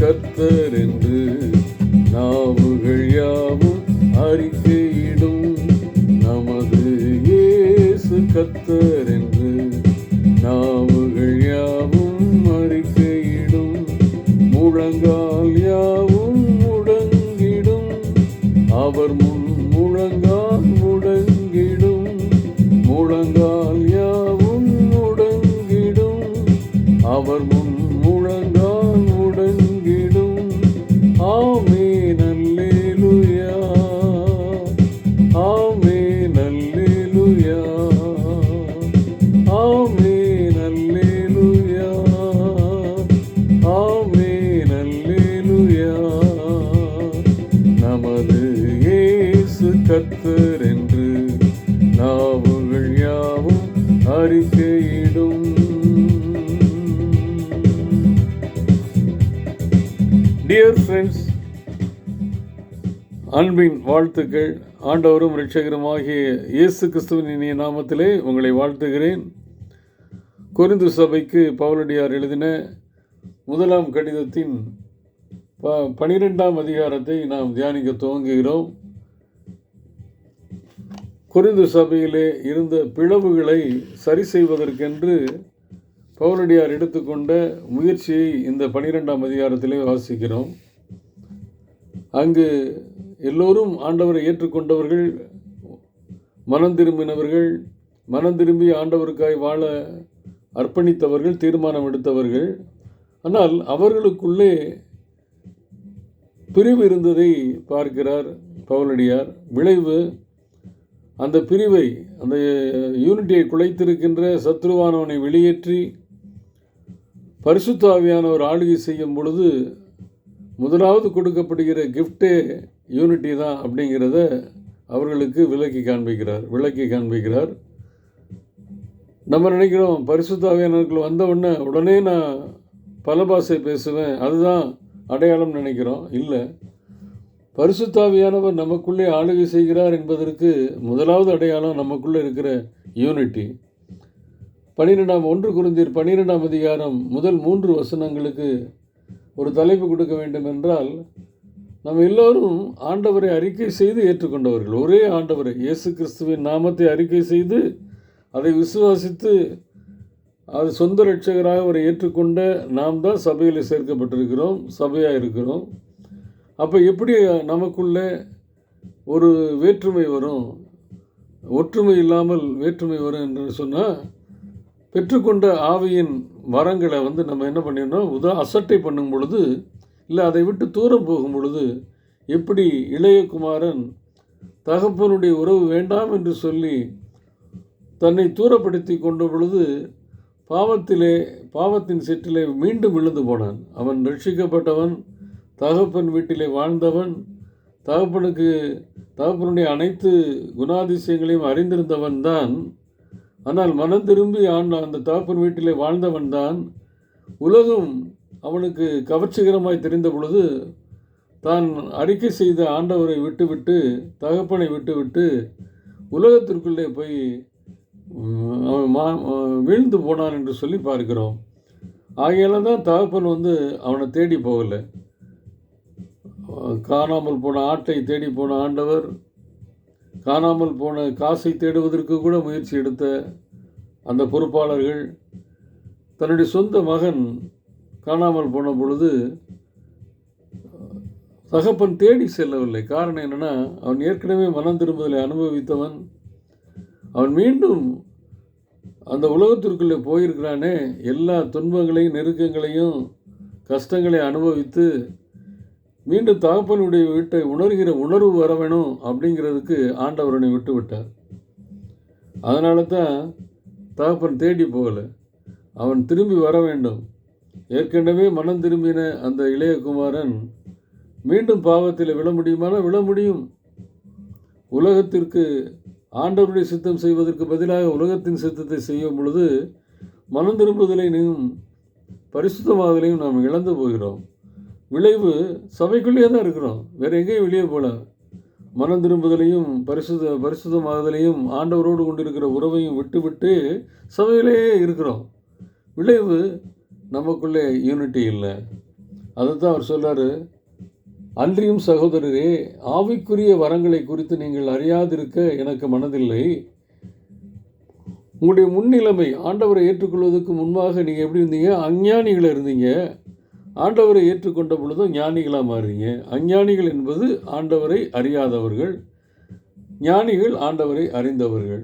கத்தர் என்று அன்பின் வாழ்த்துக்கள். ஆண்டவரும் ரட்சகருமாகிய இயேசு கிறிஸ்துவின் இனிய நாமத்திலே உங்களை வாழ்த்துகிறேன். கொரிந்து சபைக்கு பவுலடியார் எழுதின முதலாம் கடிதத்தின் ப பனிரெண்டாம் அதிகாரத்தை நாம் தியானிக்க துவங்குகிறோம். குறிந்து சபையிலே இருந்த பிளவுகளை சரி செய்வதற்கென்று பவுலடியார் எடுத்துக்கொண்ட முயற்சியை இந்த பனிரெண்டாம் அதிகாரத்திலே வாசிக்கிறோம். அங்கு எல்லோரும் ஆண்டவரை ஏற்றுக்கொண்டவர்கள் மனம் திரும்பினவர்கள் மனம் திரும்பி ஆண்டவருக்காய் வாழ அர்ப்பணித்தவர்கள் தீர்மானம் எடுத்தவர்கள். ஆனால் அவர்களுக்குள்ளே பிரிவு இருந்ததை பார்க்கிறார் பவுலடியார். விளைவு அந்த பிரிவை அந்த யூனிட்டியை குலைத்திருக்கின்ற சத்ருவானவனை வெளியேற்றி பரிசுத்தாவியானவர் ஆளுகை செய்யும் பொழுது முதலாவது கொடுக்கப்படுகிற கிஃப்டே யூனிட்டி தான் அப்படிங்கிறத அவர்களுக்கு விலக்கி காண்பிக்கிறார் விளக்கி காண்பிக்கிறார். நம்ம நினைக்கிறோம் பரிசுத்தாவியானவர்கள் வந்த உடனே உடனே நான் பல பாஷை பேசுவேன் அதுதான் அடையாளம் நினைக்கிறோம். இல்லை பரிசுத்தாவியானவர் நமக்குள்ளே ஆளுகை செய்கிறார் என்பதற்கு முதலாவது அடையாளம் நமக்குள்ளே இருக்கிற யூனிட்டி. பன்னிரெண்டாம் ஒன்று குருந்தீர் பன்னிரெண்டாம் அதிகாரம் முதல் மூன்று வசனங்களுக்கு ஒரு தலைப்பு கொடுக்க வேண்டும் என்றால் நம்ம எல்லோரும் ஆண்டவரை அறிக்கை செய்து ஏற்றுக்கொண்டவர்கள். ஒரே ஆண்டவரை இயேசு கிறிஸ்துவின் நாமத்தை அறிக்கை செய்து அதை விசுவாசித்து அது சொந்த ரட்சகராக அவரை ஏற்றுக்கொண்ட நாம் தான் சபையில் சேர்க்கப்பட்டிருக்கிறோம் சபையாக இருக்கிறோம். அப்போ எப்படி நமக்குள்ளே ஒரு வேற்றுமை வரும்? ஒற்றுமை இல்லாமல் வேற்றுமை வரும் என்று சொன்னால் பெற்றுக்கொண்ட ஆவியின் வரங்களை வந்து நம்ம என்ன பண்ணிடணும்? உதா அசட்டை பண்ணும் பொழுது இல்லை அதை விட்டு தூரம் போகும் பொழுது எப்படி இளையகுமாரன் தகப்பனுடைய உறவு வேண்டாம் என்று சொல்லி தன்னை தூரப்படுத்தி கொண்ட பொழுது பாவத்திலே பாவத்தின் சிற்றிலே மீண்டும் விழுந்து போனான். அவன் ரட்சிக்கப்பட்டவன் தகப்பன் வீட்டிலே வாழ்ந்தவன் தகப்பனுக்கு தகப்பனுடைய அனைத்து குணாதிசயங்களையும் அறிந்திருந்தவன் தான். ஆனால் மனம் திரும்பி ஆண்ட அந்த தகப்பன் வீட்டிலே வாழ்ந்தவன் தான். உலகம் அவனுக்கு கவர்ச்சிகரமாய் தெரிந்த பொழுது தான் அறிக்கை செய்த ஆண்டவரை விட்டுவிட்டு தகப்பனை விட்டுவிட்டு உலகத்திற்குள்ளே போய் அவன் மா வீழ்ந்து போனான் என்று சொல்லி பார்க்கிறோம். ஆகையால தான் தகப்பன் வந்து அவனை தேடி போகலை. காணாமல் போன ஆட்டை தேடி போன ஆண்டவர் காணாமல் போன காசை தேடுவதற்கு கூட முயற்சி எடுத்த அந்த பொறுப்பாளர்கள் தன்னுடைய சொந்த மகன் காணாமல் போன பொழுது தகப்பன் தேடி செல்லவில்லை. காரணம் என்னென்னா அவன் ஏற்கனவே மனம் திரும்புதலை அனுபவித்தவன். அவன் மீண்டும் அந்த உலகத்திற்குள்ளே போயிருக்கிறானே. எல்லா துன்பங்களையும் நெருக்கங்களையும் கஷ்டங்களை அனுபவித்து மீண்டும் தகப்பனுடைய வீட்டை உணர்கிற உணர்வு வர வேணும் அப்படிங்கிறதுக்கு ஆண்டவரனை விட்டு விட்டார். அதனால தான் தகப்பன் தேடி போகலை. அவன் திரும்பி வர வேண்டும். ஏற்கனவே மனம் திரும்பின அந்த இளையகுமாரன் மீண்டும் பாவத்தில் விழ முடியுமானால் விழ முடியும். உலகத்திற்கு ஆண்டவருடைய சித்தம் செய்வதற்கு பதிலாக உலகத்தின் சித்தத்தை செய்யும் பொழுது மனம் திரும்புதலையும் பரிசுத்தமாதலையும் நாம் இழந்து போகிறோம். விளைவு சபைக்குள்ளேயே தான் இருக்கிறோம். வேற எங்கேயும் வெளியே போல. மனம் திரும்புதலையும் பரிசுத பரிசுத்தமாகுதலையும் ஆண்டவரோடு கொண்டிருக்கிற உறவையும் விட்டு விட்டு சபையிலேயே இருக்கிறோம். விளைவு நமக்குள்ளே யூனிட்டி இல்லை. அதை தான் அவர் சொல்கிறார் அன்றியும் சகோதரரே ஆவிக்குரிய வரங்களை குறித்து நீங்கள் அறியாதிருக்க எனக்கு மனதில்லை. உங்களுடைய முன்னிலைமை ஆண்டவரை ஏற்றுக்கொள்வதற்கு முன்பாக நீங்கள் எப்படி இருந்தீங்க? அஞ்ஞானிகள் இருந்தீங்க. ஆண்டவரை ஏற்றுக்கொண்ட பொழுதும் ஞானிகளாக மாறுறீங்க. அஞ்ஞானிகள் என்பது ஆண்டவரை அறியாதவர்கள். ஞானிகள் ஆண்டவரை அறிந்தவர்கள்.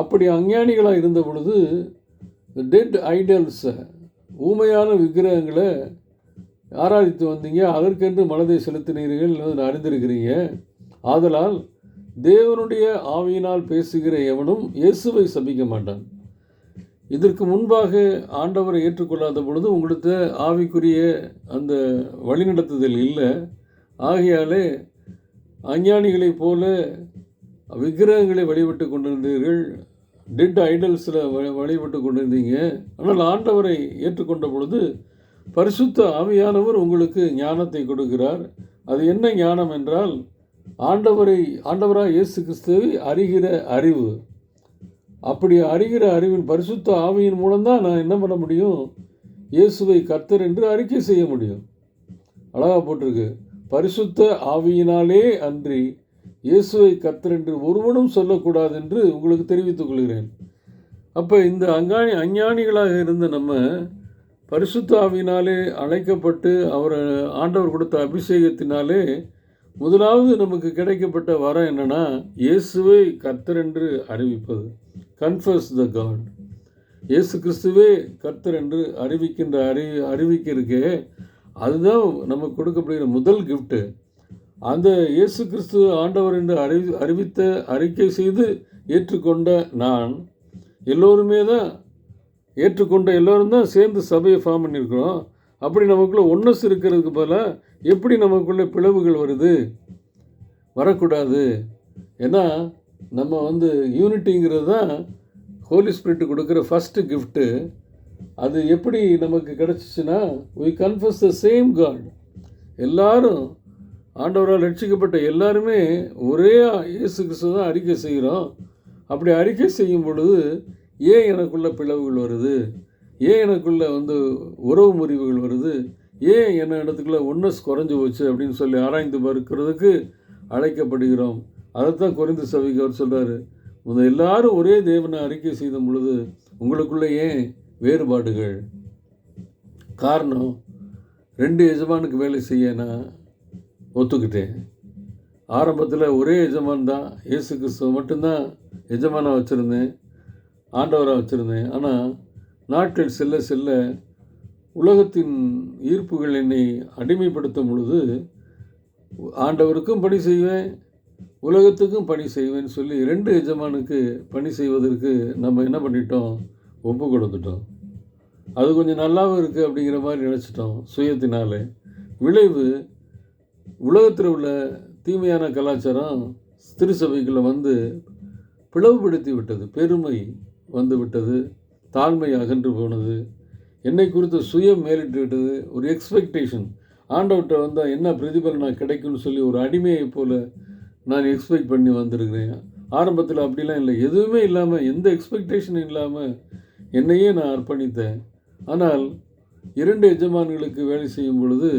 அப்படி அஞ்ஞானிகளாக இருந்த பொழுது டெட் ஐடல்ஸை ஊமையான விக்கிரகங்களை ஆராதித்து வந்தீங்க அதற்கென்று மனதை செலுத்தினீர்கள் என்று அறிந்திருக்கிறீங்க. ஆதலால் தேவனுடைய ஆவியினால் பேசுகிற எவனும் இயேசுவை சபிக்க மாட்டான். இதற்கு முன்பாக ஆண்டவரை ஏற்றுக்கொள்ளாத பொழுது உங்களுக்கு ஆவிக்குரிய அந்த வழிநடத்துதல் இல்லை. ஆகையாலே அஞ்ஞானிகளைப் போல விக்கிரகங்களை வழிபட்டு கொண்டிருந்தீர்கள். டெட் ஐடல்ஸில் வழிபட்டு கொண்டிருந்தீங்க. ஆனால் ஆண்டவரை ஏற்றுக்கொண்ட பொழுது பரிசுத்த ஆவியானவர் உங்களுக்கு ஞானத்தை கொடுக்கிறார். அது என்ன ஞானம் என்றால் ஆண்டவரை ஆண்டவராக இயேசு கிறிஸ்துவை அறிகிற அறிவு. அப்படி அறிகிற அறிவின் பரிசுத்த ஆவியின் மூலம்தான் நான் என்ன பண்ண முடியும்? இயேசுவை கர்த்தர் என்று அறிக்கை செய்ய முடியும். அழகா போட்டிருக்கு. பரிசுத்த ஆவியினாலே அன்றி இயேசுவை கத்தர் என்று ஒருவனும் சொல்லக்கூடாது என்று உங்களுக்கு தெரிவித்துக் கொள்கிறேன். அப்போ இந்த அங்காணி அஞ்ஞானிகளாக இருந்த நம்ம பரிசுத்தாவினாலே அழைக்கப்பட்டு அவர் ஆண்டவர் கொடுத்த அபிஷேகத்தினாலே முதலாவது நமக்கு கிடைக்கப்பட்ட வரம் என்னன்னா இயேசுவை கர்த்தர் என்று அறிவிப்பது. கன்ஃபர்ஸ் த காட் இயேசு கிறிஸ்துவே கர்த்தர் என்று அறிவிக்கின்ற அறி அறிவிக்க இருக்கே அதுதான் நமக்கு கொடுக்கப்படுகிற முதல் கிஃப்ட்டு அந்த இயேசு கிறிஸ்து ஆண்டவர் என்று அறிவி அறிவித்த அறிக்கை செய்து ஏற்றுக்கொண்ட நான் எல்லோருமே தான் ஏற்றுக்கொண்ட எல்லோரும் தான் சேர்ந்து சபையை ஃபார்ம் பண்ணியிருக்கிறோம். அப்படி நமக்குள்ளே ஒன்னஸ் இருக்கிறதுக்கு பதிலாக எப்படி நமக்குள்ளே பிளவுகள் வருது? வரக்கூடாது. ஏன்னா நம்ம வந்து யூனிட்டிங்கிறது தான் ஹோலி ஸ்பிரிட் கொடுக்குற ஃபஸ்ட்டு கிஃப்ட்டு அது எப்படி நமக்கு கிடச்சிச்சின்னா we confess the same God எல்லாரும் ஆண்டவரால் ரட்சிக்கப்பட்ட எல்லாருமே ஒரே இயேசு கிறிஸ்து தான் அறிக்கை செய்கிறோம். அப்படி அறிக்கை செய்யும் பொழுது ஏன் எனக்குள்ள பிளவுகள் வருது? ஏன் எனக்குள்ள வந்து உறவு முறிவுகள் வருது? ஏன் என்ன இடத்துக்குள்ள ஒன்னஸ் குறைஞ்சி போச்சு அப்படின்னு சொல்லி ஆராய்ந்து பார்க்கிறதுக்கு அழைக்கப்படுகிறோம். அதைத்தான் குறைந்து சபைக்கு அவர் சொல்கிறாரு முதல் எல்லாரும் ஒரே தேவனை அறிக்கை செய்த பொழுது உங்களுக்குள்ள ஏன் வேறுபாடுகள்? காரணம் ரெண்டு எஜமானுக்கு வேலை செய்யனா ஒத்துக்கிட்டேன். ஆரம்பத்தில் ஒரே எஜமான் தான். இயேசு கிறிஸ்துவ மட்டும்தான் எஜமானாக வச்சுருந்தேன். ஆண்டவராக வச்சுருந்தேன். ஆனால் நாட்கள் செல்ல செல்ல உலகத்தின் ஈர்ப்புகள் என்னை அடிமைப்படுத்தும் பொழுது ஆண்டவருக்கும் பணி செய்வேன் உலகத்துக்கும் பணி செய்வேன்னு சொல்லி ரெண்டு எஜமானுக்கு பணி செய்வதற்கு நம்ம என்ன பண்ணிட்டோம்? ஒப்பு கொடுத்துட்டோம். அது கொஞ்சம் நல்லாவும் இருக்குது அப்படிங்கிற மாதிரி நினச்சிட்டோம் சுயத்தினாலே. விளைவு உலகத்தில் உள்ள தீமையான கலாச்சாரம் திருச்சபைக்குள்ளே வந்து பிளவுபடுத்தி விட்டது பெருமை வந்து விட்டது தாழ்மை அகன்று போனது. என்னை குறித்த சுயம் மேலிட்டு விட்டது ஒரு எக்ஸ்பெக்டேஷன் ஆண்டவர்கிட்ட வந்தால் என்ன பிரதிபலனாக கிடைக்கும்னு சொல்லி ஒரு அடிமையை போல் நான் எக்ஸ்பெக்ட் பண்ணி வந்திருக்கிறேன். ஆரம்பத்தில் அப்படிலாம் இல்லை. எதுவுமே இல்லாமல் எந்த எக்ஸ்பெக்டேஷனும் இல்லாமல் என்னையே நான் அர்ப்பணித்தேன். ஆனால் இரண்டு எஜமான்களுக்கு வேலை செய்யும் பொழுது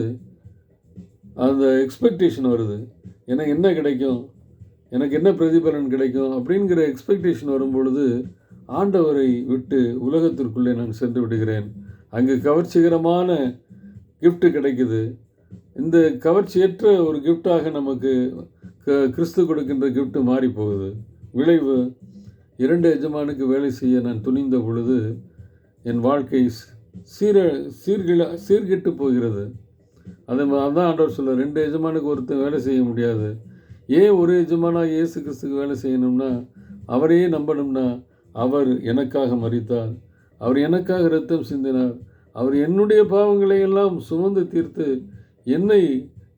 அந்த எக்ஸ்பெக்டேஷன் வருது. எனக்கு என்ன கிடைக்கும்? எனக்கு என்ன பிரதிபலன் கிடைக்கும்? அப்படிங்கிற எக்ஸ்பெக்டேஷன் வரும்பொழுது ஆண்டவரை விட்டு உலகத்திற்குள்ளே நான் சென்று விடுகிறேன். அங்கு கவர்ச்சிகரமான கிஃப்ட் கிடைக்குது. இந்த கவர்ச்சியற்ற ஒரு கிஃப்டாக நமக்கு க கிறிஸ்து கொடுக்கின்ற கிஃப்ட்டு மாறி போகுது விளைவு இரண்டு எஜமானுக்கு வேலை செய்ய நான் துணிந்த பொழுது என் வாழ்க்கை சீர சீர்கிழ சீர்கெட்டு போகிறது. அதை அதான் ஆண்டவர் சொல்ல ரெண்டு எஜமானுக்கு ஒருத்தர் வேலை செய்ய முடியாது. ஏன் ஒரு எஜமானா இயேசு கிறிஸ்துக்கு வேலை செய்யணும்னா அவரையே நம்பணும்னா அவர் எனக்காக மறித்தார் அவர் எனக்காக ரத்தம் சிந்தினார். அவர் என்னுடைய பாவங்களை எல்லாம் சுமந்து தீர்த்து என்னை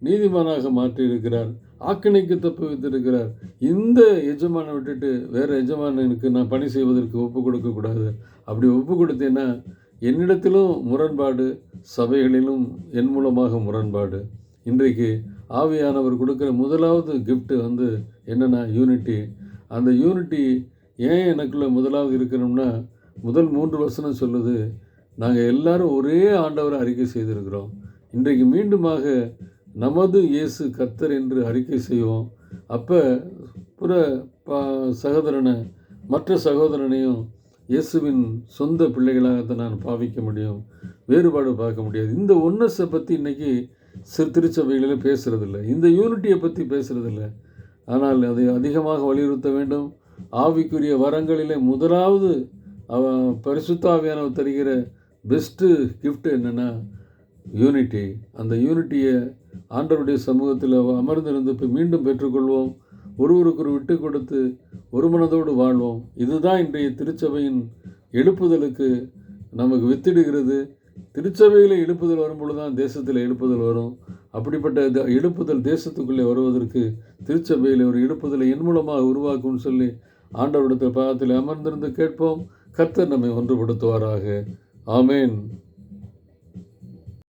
நீதிமானாக மாற்றியிருக்கிறார். ஆக்கினைக்கு தப்பு வைத்திருக்கிறார் இந்த எஜமானை விட்டுட்டு வேறு எஜமானனுக்கு நான் பணி செய்வதற்கு ஒப்பு கொடுக்கக்கூடாது அப்படி ஒப்பு கொடுத்தேன்னா என்னிடத்திலும் முரண்பாடு சபைகளிலும் என் மூலமாக முரண்பாடு. இன்றைக்கு ஆவியானவர் கொடுக்குற முதலாவது கிஃப்ட்டு வந்து என்னென்னா யூனிட்டி அந்த யூனிட்டி ஏன் எனக்குள்ளே முதலாவது இருக்கணும்னா முதல் மூன்று வசனம் சொல்லுது நாங்கள் எல்லாரும் ஒரே ஆண்டவரை அறிக்கை செய்திருக்கிறோம். இன்றைக்கு மீண்டுமாக நமது இயேசு கர்த்தர் என்று அறிக்கை செய்வோம். அப்போ புற பா சகோதரனை மற்ற சகோதரனையும் இயேசுவின் சொந்த பிள்ளைகளாகத்தான் நான் பாவிக்க முடியும் வேறுபாடு பார்க்க முடியாது. இந்த ஒன்னஸை பற்றி இன்றைக்கி சிறு திருச்சபைகளில் பேசுகிறதில்ல இந்த யூனிட்டியை பற்றி பேசுகிறதில்ல ஆனால் அதை அதிகமாக வலியுறுத்த வேண்டும். ஆவிக்குரிய வரங்களிலே முதலாவது அவ பரிசுத்தாவியானவர் தருகிற பெஸ்ட்டு கிஃப்ட் என்னென்னா யூனிட்டி அந்த யூனிட்டியை ஆண்டவருடைய சமூகத்தில் அமர்ந்திருந்து இப்போ மீண்டும் பெற்றுக்கொள்வோம். ஒருவருக்கொரு விட்டு கொடுத்து ஒரு மனதோடு வாழ்வோம். இதுதான் இன்றைய திருச்சபையின் எழுப்புதலுக்கு நமக்கு வித்திடுகிறது. திருச்சபையில் எழுப்புதல் வரும்பொழுது தான் தேசத்தில் எழுப்புதல் வரும். அப்படிப்பட்ட த- எழுப்புதல் தேசத்துக்குள்ளே வருவதற்கு திருச்சபையில் ஒரு எழுப்புதலை என் மூலமாக உருவாக்கும்னு சொல்லி ஆண்டவரிடத்தில் பாகத்தில் அமர்ந்திருந்து கேட்போம். கர்த்தர் நம்மை ஒன்றுபடுத்துவாராக. ஆமேன்.